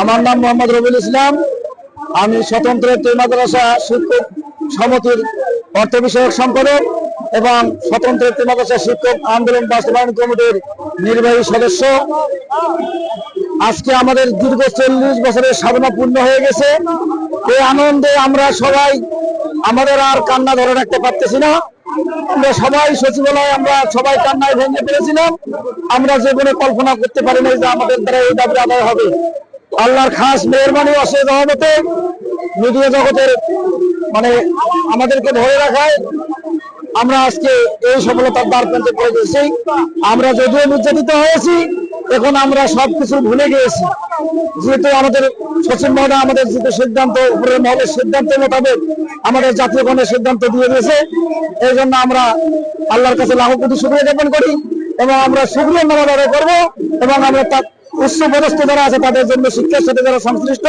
আমার নাম মোহাম্মদ রবিউল ইসলাম। আমি স্বতন্ত্র মাদ্রাসা শিক্ষক সমিতির অর্থ বিষয়ক সম্পাদক এবং স্বতন্ত্র মাদ্রাসা শিক্ষক আন্দোলন বাস্তবায়ন কমিটির নির্বাহী সদস্য। আজকে আমাদের দীর্ঘ চল্লিশ বছরের সাধনা পূর্ণ হয়ে গেছে। এই আনন্দে আমরা সবাই আমাদের আর কান্না ধরে রাখতে পারতেছি না। আমরা সবাই সচিবালয়ে আমরা সবাই কান্নায় ভেঙে পেরেছিলাম আমরা যে কোনো কল্পনা করতে পারি না যে আমাদের দ্বারা এই দাবি আদায় হবে। আল্লাহর খাস মেহরবানি অশেষ রহমতে মিডিয়া জগতের মানে আমাদেরকে ধরে রাখায় আমরা আজকে এই সফলতার দ্বার প্রান্তে পড়ে গেছি। আমরা যদিও নির্যাতিত হয়েছি, এখন আমরা সবকিছু ভুলে গিয়েছি। যেহেতু আমাদের সচিব মহোদয় আমাদের যেহেতু সিদ্ধান্ত, উপরের মহলের সিদ্ধান্ত মোতাবেক আমাদের জাতীয় গণের সিদ্ধান্ত দিয়ে দিয়েছে। এই জন্য আমরা আল্লাহর কাছে লাখ কোটি শুক্রিয়া জ্ঞাপন করি। এবং আমরা সুপ্রিয় করব করব এবং আমরা তার উচ্চ পদস্থ যারা আছে, তাদের জন্য শিক্ষার সাথে যারা সংশ্লিষ্ট,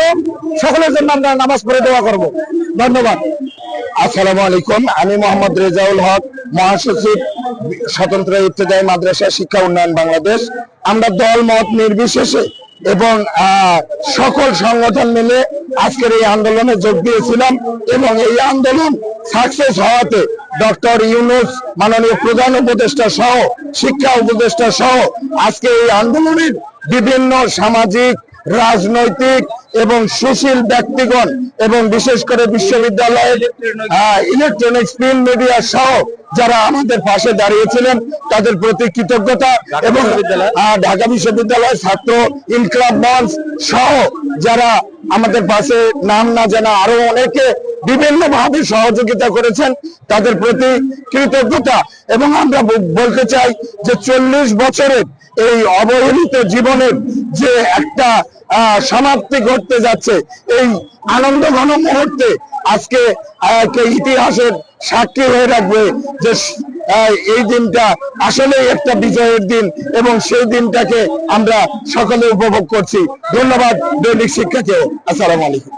সকলের জন্য আমরা নামাজ পড়ে দেওয়া করব। ধন্যবাদ। আসসালামু আলাইকুম। আমি মোহাম্মদ রেজাউল হক, মহাসচিব স্বতন্ত্র ইত্তেদায়ী মাদ্রাসা শিক্ষা উন্নয়ন বাংলাদেশ। আমরা দল মত নির্বিশেষে এবং সকল সংগঠন মিলে আজকের এই আন্দোলনে যোগ দিয়েছিলাম এবং এই আন্দোলন সাকসেস হওয়াতে ডক্টর ইউনুস, মাননীয় প্রধান উপদেষ্টা সহ, শিক্ষা উপদেষ্টা সহ, আজকে এই আন্দোলনের বিভিন্ন সামাজিক, রাজনৈতিক এবং সুশীল ব্যক্তিগণ এবং বিশেষ করে বিশ্ববিদ্যালয়ের ইলেকট্রনিক্স প্রিন্ট মিডিয়া সহ যারা আমাদের পাশে দাঁড়িয়েছিলেন তাদের প্রতি কৃতজ্ঞতা এবং ঢাকা বিশ্ববিদ্যালয়ের ছাত্র ইনকলাব মঞ্চ সহ যারা আমাদের পাশে নাম না জানা আরও অনেকে বিভিন্ন ভাবে সহযোগিতা করেছেন তাদের প্রতি কৃতজ্ঞতা। এবং আমরা বলতে চাই যে চল্লিশ বছরের এই অবহেলিত জীবনের যে একটা সমাপ্তি ঘটতে যাচ্ছে। এই আনন্দ ঘন মুহূর্তে আজকে ইতিহাসের সাক্ষী হয়ে রাখবে যে এই দিনটা আসলে একটা বিজয়ের দিন এবং সেই দিনটাকে আমরা সকলে উপভোগ করছি। ধন্যবাদ দৈনিক শিক্ষাকে। আসসালামু আলাইকুম।